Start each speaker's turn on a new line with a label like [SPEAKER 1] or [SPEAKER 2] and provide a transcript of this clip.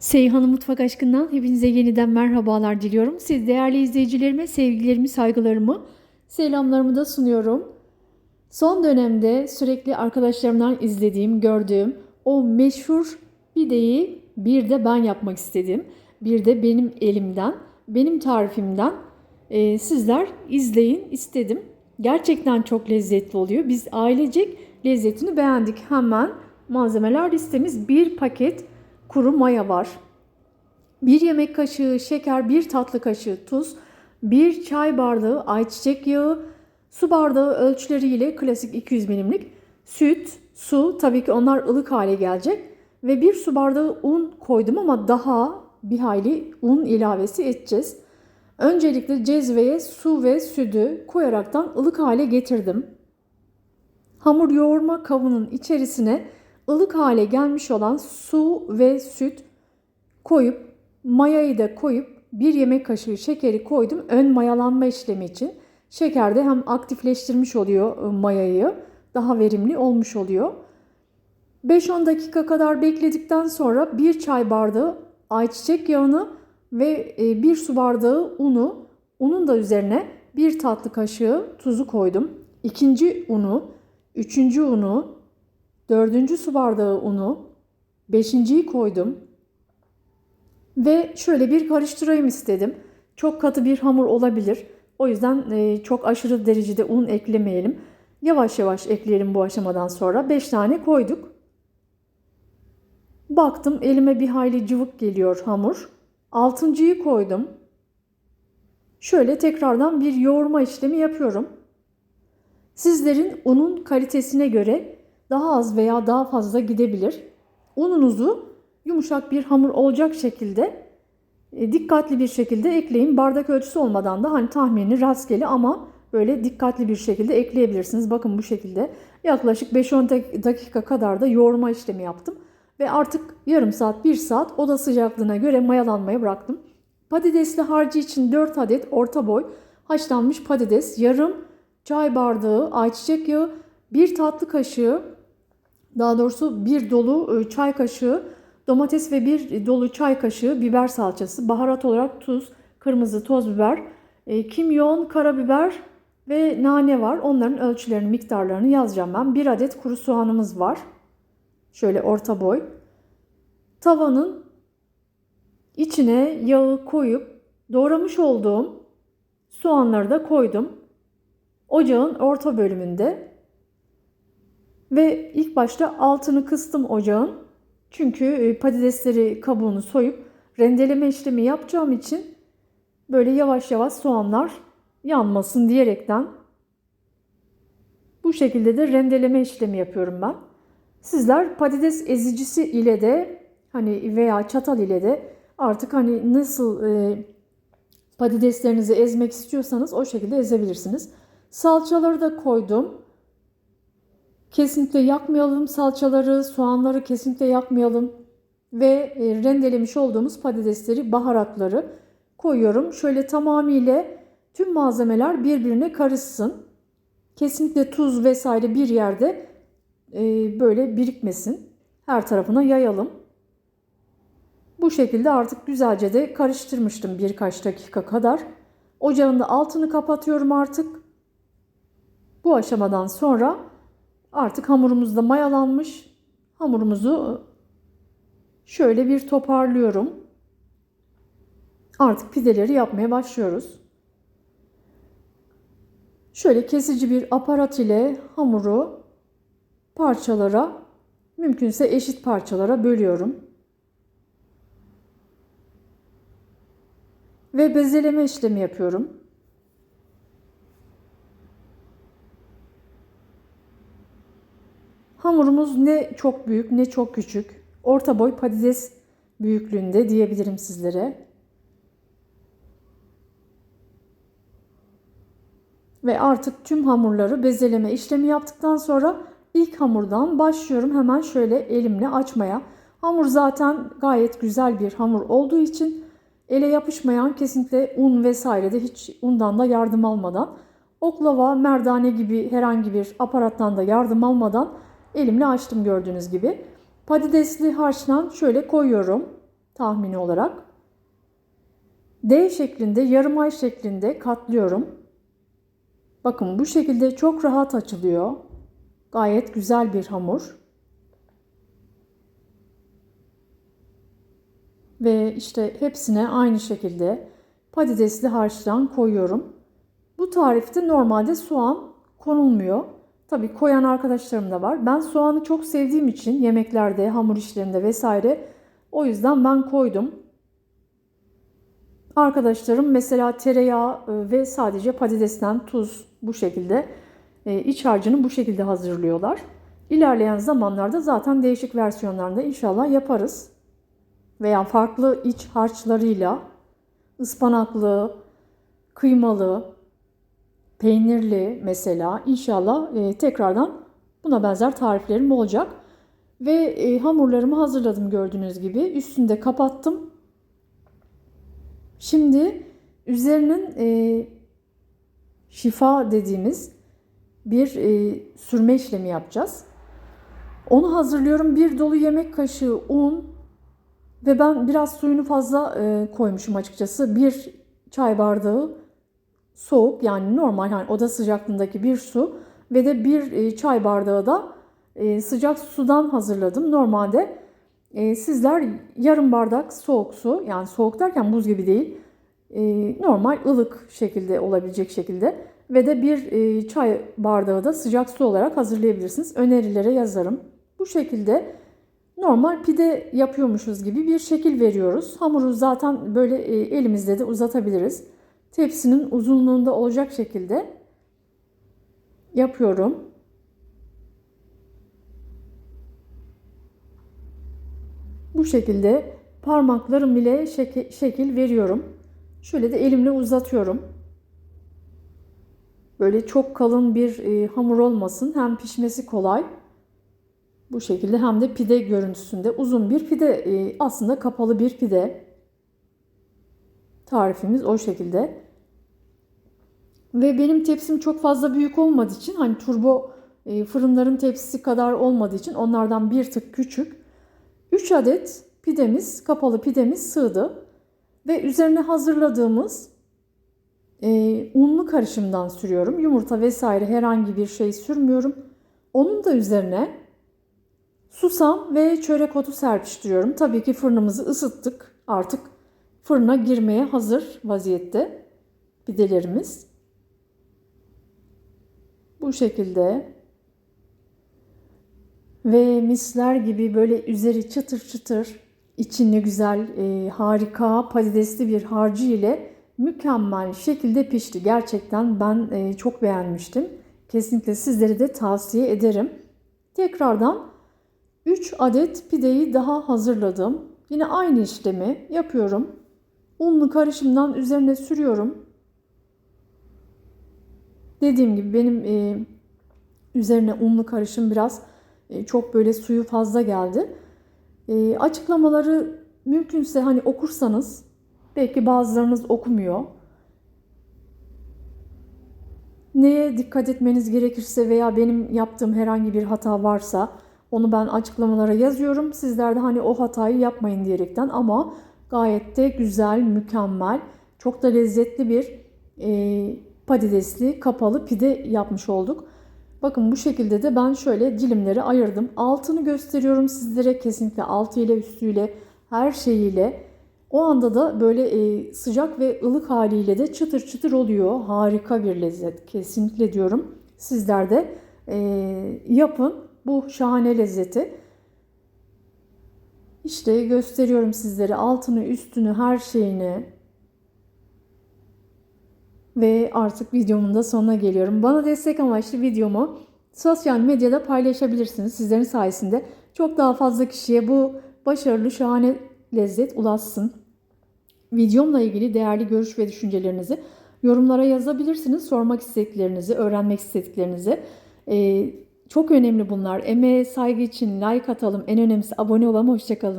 [SPEAKER 1] Seyhan'ın Mutfak Aşkı'ndan hepinize yeniden merhabalar diliyorum. Siz değerli izleyicilerime sevgilerimi, saygılarımı, selamlarımı da sunuyorum. Son dönemde sürekli arkadaşlarımdan izlediğim, gördüğüm o meşhur pideyi bir de ben yapmak istedim. Bir de benim elimden, benim tarifimden e, sizler izleyin istedim. Gerçekten çok lezzetli oluyor. Biz ailecek lezzetini beğendik. Hemen malzemeler listemiz bir paket kuru maya var. 1 yemek kaşığı şeker, 1 tatlı kaşığı tuz, 1 çay bardağı ayçiçek yağı, su bardağı ölçüleriyle klasik 200 milimlik süt, su tabii ki onlar ılık hale gelecek ve 1 su bardağı un koydum ama daha bir hayli un ilavesi edeceğiz. Öncelikle cezveye su ve sütü koyaraktan ılık hale getirdim. Hamur yoğurma kabının içerisine ılık hale gelmiş olan su ve süt koyup mayayı da koyup bir yemek kaşığı şekeri koydum ön mayalanma işlemi için. Şeker de hem aktifleştirmiş oluyor e, mayayı daha verimli olmuş oluyor. 5-10 dakika kadar bekledikten sonra bir çay bardağı ayçiçek yağını ve e, bir su bardağı unu, unun da üzerine bir tatlı kaşığı tuzu koydum. İkinci unu, üçüncü unu, dördüncü su bardağı unu, beşinciyi koydum. Ve şöyle bir karıştırayım istedim. Çok katı bir hamur olabilir. O yüzden e, çok aşırı derecede un eklemeyelim. Yavaş yavaş ekleyelim bu aşamadan sonra. 5 tane koyduk. Baktım elime bir hayli cıvık geliyor hamur. Altıncıyı koydum. Şöyle tekrardan bir yoğurma işlemi yapıyorum. Sizlerin unun kalitesine göre daha az veya daha fazla gidebilir. Ununuzu yumuşak bir hamur olacak şekilde e, dikkatli bir şekilde ekleyin. Bardak ölçüsü olmadan da hani tahmini rastgele ama böyle dikkatli bir şekilde ekleyebilirsiniz. Bakın bu şekilde yaklaşık 5-10 dakika kadar da yoğurma işlemi yaptım. Ve artık yarım saat 1 saat oda sıcaklığına göre mayalanmaya bıraktım. Patatesli harcı için 4 adet orta boy haşlanmış patates, yarım çay bardağı ayçiçek yağı, 1 tatlı kaşığı daha doğrusu bir dolu e, çay kaşığı domates ve bir dolu çay kaşığı biber salçası, baharat olarak tuz, kırmızı toz biber, e, kimyon, karabiber ve nane var. Onların ölçülerini, miktarlarını yazacağım ben. Bir adet kuru soğanımız var. Şöyle orta boy. Tavanın içine yağı koyup doğramış olduğum soğanları da koydum. Ocağın orta bölümünde ve ilk başta altını kıstım ocağın. Çünkü e, patatesleri kabuğunu soyup rendeleme işlemi yapacağım için böyle yavaş yavaş soğanlar yanmasın diyerekten bu şekilde de rendeleme işlemi yapıyorum ben. Sizler patates ezicisi ile de hani veya çatal ile de artık hani nasıl e, patateslerinizi ezmek istiyorsanız o şekilde ezebilirsiniz. Salçaları da koydum. Kesinlikle yakmayalım salçaları, soğanları kesinlikle yakmayalım. Ve e, rendelemiş olduğumuz patatesleri, baharatları koyuyorum. Şöyle tamamıyla tüm malzemeler birbirine karışsın. Kesinlikle tuz vesaire bir yerde e, böyle birikmesin. Her tarafına yayalım. Bu şekilde artık güzelce de karıştırmıştım birkaç dakika kadar. Ocağın da altını kapatıyorum artık. Bu aşamadan sonra artık hamurumuz da mayalanmış. Hamurumuzu şöyle bir toparlıyorum. Artık pideleri yapmaya başlıyoruz. Şöyle kesici bir aparat ile hamuru parçalara mümkünse eşit parçalara bölüyorum. Ve bezeleme işlemi yapıyorum. Hamurumuz ne çok büyük ne çok küçük. Orta boy patates büyüklüğünde diyebilirim sizlere. Ve artık tüm hamurları bezeleme işlemi yaptıktan sonra ilk hamurdan başlıyorum hemen şöyle elimle açmaya. Hamur zaten gayet güzel bir hamur olduğu için ele yapışmayan kesinlikle un vesaire de hiç undan da yardım almadan oklava, merdane gibi herhangi bir aparattan da yardım almadan elimle açtım gördüğünüz gibi. Patatesli harçtan şöyle koyuyorum. tahmini olarak. D şeklinde, yarım ay şeklinde katlıyorum. Bakın bu şekilde çok rahat açılıyor. Gayet güzel bir hamur. Ve işte hepsine aynı şekilde patatesli harçtan koyuyorum. Bu tarifte normalde soğan konulmuyor. Tabii koyan arkadaşlarım da var. Ben soğanı çok sevdiğim için yemeklerde, hamur işlerinde vesaire o yüzden ben koydum. Arkadaşlarım mesela tereyağı e, ve sadece patatesten tuz bu şekilde e, iç harcını bu şekilde hazırlıyorlar. İlerleyen zamanlarda zaten değişik versiyonlarında inşallah yaparız. Veya farklı iç harçlarıyla ıspanaklı, kıymalı, peynirli mesela inşallah e, tekrardan buna benzer tariflerim olacak. Ve e, hamurlarımı hazırladım gördüğünüz gibi. Üstünde kapattım. Şimdi üzerinin e, şifa dediğimiz bir e, sürme işlemi yapacağız. Onu hazırlıyorum. Bir dolu yemek kaşığı un ve ben biraz suyunu fazla e, koymuşum açıkçası. Bir çay bardağı soğuk yani normal hani oda sıcaklığındaki bir su ve de bir e, çay bardağı da e, sıcak sudan hazırladım. Normalde e, sizler yarım bardak soğuk su yani soğuk derken buz gibi değil normal ılık şekilde olabilecek şekilde ve de bir çay bardağı da sıcak su olarak hazırlayabilirsiniz. Önerilere yazarım. Bu şekilde normal pide yapıyormuşuz gibi bir şekil veriyoruz. Hamuru zaten böyle elimizde de uzatabiliriz tepsinin uzunluğunda olacak şekilde yapıyorum. Bu şekilde parmaklarım ile şekil, veriyorum. Şöyle de elimle uzatıyorum. Böyle çok kalın bir e, hamur olmasın. Hem pişmesi kolay. Bu şekilde hem de pide görüntüsünde uzun bir pide e, aslında kapalı bir pide. Tarifimiz o şekilde. Ve benim tepsim çok fazla büyük olmadığı için hani turbo e, fırınların tepsisi kadar olmadığı için onlardan bir tık küçük. 3 adet pidemiz, kapalı pidemiz sığdı. Ve üzerine hazırladığımız e, unlu karışımdan sürüyorum. Yumurta vesaire herhangi bir şey sürmüyorum. Onun da üzerine susam ve çörek otu serpiştiriyorum. Tabii ki fırınımızı ısıttık. Artık fırına girmeye hazır vaziyette pidelerimiz. Bu şekilde ve misler gibi böyle üzeri çıtır çıtır içinde güzel e, harika patatesli bir harcı ile mükemmel şekilde pişti. Gerçekten ben e, çok beğenmiştim. Kesinlikle sizlere de tavsiye ederim. Tekrardan 3 adet pideyi daha hazırladım. Yine aynı işlemi yapıyorum. Unlu karışımdan üzerine sürüyorum. Dediğim gibi benim e, üzerine unlu karışım biraz e, çok böyle suyu fazla geldi. E, açıklamaları mümkünse hani okursanız belki bazılarınız okumuyor. Neye dikkat etmeniz gerekirse veya benim yaptığım herhangi bir hata varsa onu ben açıklamalara yazıyorum. Sizler de hani o hatayı yapmayın diyerekten ama gayet de güzel, mükemmel, çok da lezzetli bir e, patatesli kapalı pide yapmış olduk. Bakın bu şekilde de ben şöyle dilimleri ayırdım. Altını gösteriyorum sizlere kesinlikle altı ile üstüyle her şeyiyle. O anda da böyle e, sıcak ve ılık haliyle de çıtır çıtır oluyor. Harika bir lezzet kesinlikle diyorum. Sizler de e, yapın bu şahane lezzeti. İşte gösteriyorum sizlere altını üstünü her şeyini ve artık videomun da sonuna geliyorum. Bana destek amaçlı videomu sosyal medyada paylaşabilirsiniz. Sizlerin sayesinde çok daha fazla kişiye bu başarılı şahane lezzet ulaşsın. Videomla ilgili değerli görüş ve düşüncelerinizi yorumlara yazabilirsiniz. Sormak istediklerinizi, öğrenmek istediklerinizi. Ee, çok önemli bunlar. Emeğe saygı için like atalım. En önemlisi abone olalım. Hoşçakalın.